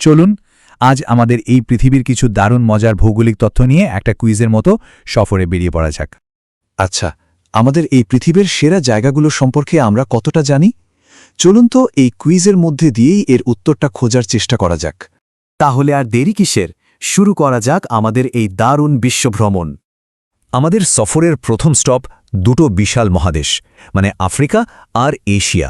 চলুন, আজ আমাদের এই পৃথিবীর কিছু দারুণ, মজার ভৌগোলিক তথ্য নিয়ে একটা কুইজের মতো সফরে বেরিয়ে পড়া যাক। আচ্ছা আমাদের এই পৃথিবীর সেরা জায়গাগুলো সম্পর্কে আমরা কতটা জানি? চলুন তো এই কুইজের মধ্যে দিয়েই এর উত্তরটা খোঁজার চেষ্টা করা যাক। তাহলে আর দেরি কিসের? শুরু করা যাক আমাদের এই দারুণ বিশ্বভ্রমণ আমাদের সফরের প্রথম স্টপ দুটো বিশাল মহাদেশ মানে আফ্রিকা আর এশিয়া।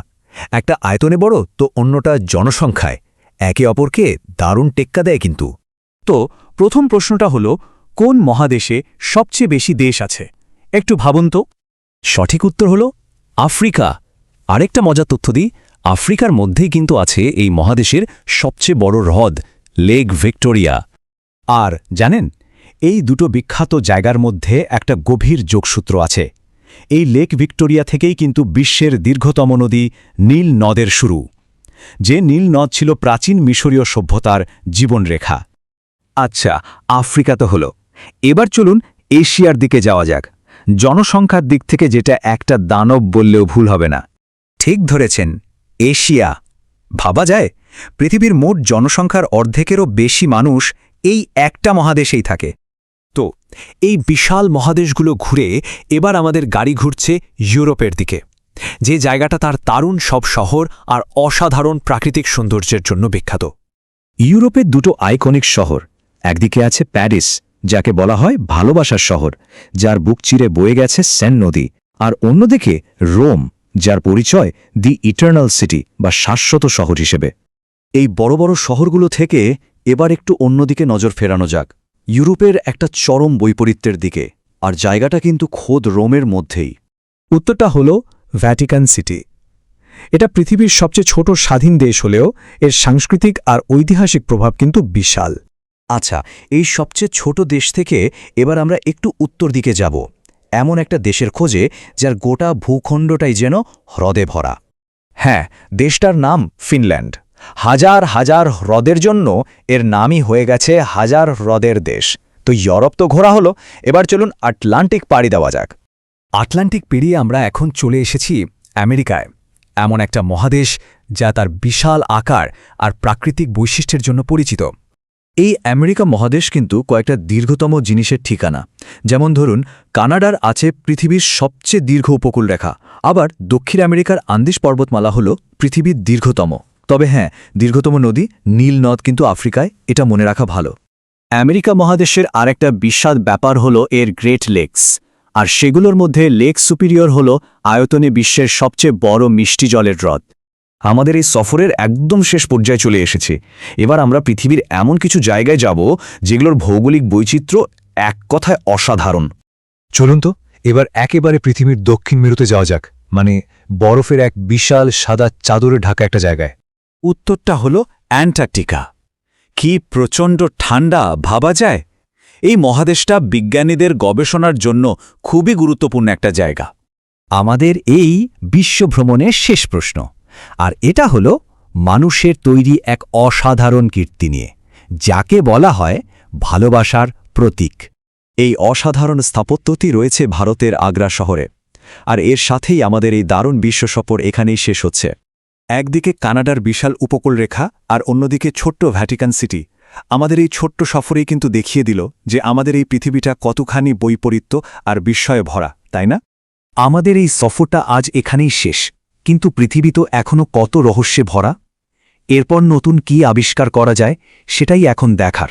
একটা আয়তনে বড়, তো অন্যটা জনসংখ্যায়। একে অপরকে দারুণ টেক্কা দেয় কিন্তু। তো, প্রথম প্রশ্নটা হলো, কোন মহাদেশে সবচেয়ে বেশি দেশ আছে? একটু ভাবুন তো। সঠিক উত্তর হল, আফ্রিকা। আরেকটা মজার তথ্য দিই, আফ্রিকার মধ্যেই কিন্তু আছে এই মহাদেশের সবচেয়ে বড় হ্রদ, লেক ভিক্টোরিয়া। আর জানেন, এই দুটো বিখ্যাত জায়গার মধ্যে একটা গভীর যোগসূত্র আছে। এই লেক ভিক্টোরিয়া থেকেই কিন্তু বিশ্বের দীর্ঘতম নদী নীল নদের শুরু। যে নীল নদ ছিল প্রাচীন মিশরীয় সভ্যতার জীবনরেখা। আচ্ছা আফ্রিকা তো হল। এবার চলুন এশিয়ার দিকে যাওয়া যাক। জনসংখ্যার দিক থেকে যেটা একটা দানব বললেও ভুল হবে না। ঠিক ধরেছেন, এশিয়া। ভাবা যায়, পৃথিবীর মোট জনসংখ্যার অর্ধেকেরও বেশি মানুষ এই একটা মহাদেশেই থাকে। তো, এই বিশাল মহাদেশগুলো ঘুরে এবার আমাদের গাড়ি ঘুরছে ইউরোপের দিকে। যে জায়গাটা তার দারুণ সব শহর আর অসাধারণ প্রাকৃতিক সৌন্দর্যের জন্য বিখ্যাত। ইউরোপের দুটো আইকনিক শহর একদিকে আছে প্যারিস যাকে বলা হয় ভালোবাসার শহর যার বুক চিরে বয়ে গেছে সেন নদী আর অন্যদিকে রোম যার পরিচয় দি ইটার্নাল সিটি বা শাশ্বত শহর হিসেবে। এই বড় বড় শহরগুলো থেকে এবার একটু অন্যদিকে নজর ফেরানো যাক। ইউরোপের একটা চরম বৈপরীত্যের দিকে আর জায়গাটা কিন্তু খোদ রোমের মধ্যেই। উত্তরটা হল ভ্যাটিকান সিটি এটা পৃথিবীর সবচেয়ে ছোট স্বাধীন দেশ হলেও এর সাংস্কৃতিক আর ঐতিহাসিক প্রভাব কিন্তু বিশাল। আচ্ছা এই সবচেয়ে ছোট দেশ থেকে এবার আমরা একটু উত্তর দিকে যাব। এমন একটা দেশের খোঁজে যার গোটা ভূখণ্ডটাই যেন হ্রদে ভরা। হ্যাঁ দেশটার নাম ফিনল্যান্ড। হাজার হাজার হ্রদের জন্য এর নামই হয়ে গেছে হাজার হ্রদের দেশ। তো ইউরোপ তো ঘোরা হলো, এবার চলুন আটলান্টিক পাড়ি দেওয়া যাক। আটলান্টিক পেরিয়ে আমরা এখন চলে এসেছি আমেরিকায়। এমন একটা মহাদেশ যা তার বিশাল আকার আর প্রাকৃতিক বৈশিষ্ট্যের জন্য পরিচিত। এই আমেরিকা মহাদেশ কিন্তু কয়েকটা দীর্ঘতম জিনিসের ঠিকানা। যেমন ধরুন, কানাডার আছে পৃথিবীর সবচেয়ে দীর্ঘ উপকূলরেখা আবার দক্ষিণ আমেরিকার আন্দিস পর্বতমালা হল পৃথিবীর দীর্ঘতম। তবে হ্যাঁ দীর্ঘতম নদী, নীল নদ কিন্তু আফ্রিকায়, এটা মনে রাখা ভালো। আমেরিকা মহাদেশের আরেকটা বিস্বাদ ব্যাপার হল এর গ্রেট লেকস আর সেগুলোর মধ্যে লেক সুপিরিয়র হল আয়তনে বিশ্বের সবচেয়ে বড় মিষ্টি জলের হ্রদ। আমাদের এই সফরের একদম শেষ পর্যায়ে চলে এসেছে। এবার আমরা পৃথিবীর এমন কিছু জায়গায় যাব যেগুলোর ভৌগোলিক বৈচিত্র্য এক কথায় অসাধারণ। চলুন তো, এবার একেবারে পৃথিবীর দক্ষিণ মেরুতে যাওয়া যাক মানে বরফের এক বিশাল সাদা চাদরে ঢাকা একটা জায়গায়। উত্তরটা হল অ্যান্টার্কটিকা। কি প্রচণ্ড ঠান্ডা, ভাবা যায়? এই মহাদেশটা বিজ্ঞানীদের গবেষণার জন্য খুবই গুরুত্বপূর্ণ একটা জায়গা। আমাদের এই বিশ্বভ্রমণের শেষ প্রশ্ন, আর এটা হল মানুষের তৈরি এক অসাধারণ কীর্তি নিয়ে, যাকে বলা হয় ভালোবাসার প্রতীক। এই অসাধারণ স্থাপত্যটি রয়েছে ভারতের আগ্রা শহরে, আর এর সাথেই আমাদের এই দারুণ বিশ্ব সফর এখানেই শেষ হচ্ছে। একদিকে কানাডার বিশাল উপকূলরেখা আর অন্যদিকে ছোট্ট ভ্যাটিকান সিটি আমাদের এই ছোট্ট সফরেই কিন্তু দেখিয়ে দিল যে আমাদের এই পৃথিবীটা কতখানি বৈপরীত্য আর বিস্ময়ে ভরা তাই না? আমাদের এই সফরটা আজ এখানেই শেষ, কিন্তু পৃথিবী তো এখনও কত রহস্যে ভরা? এরপর নতুন কি আবিষ্কার করা যায়, সেটাই এখন দেখার।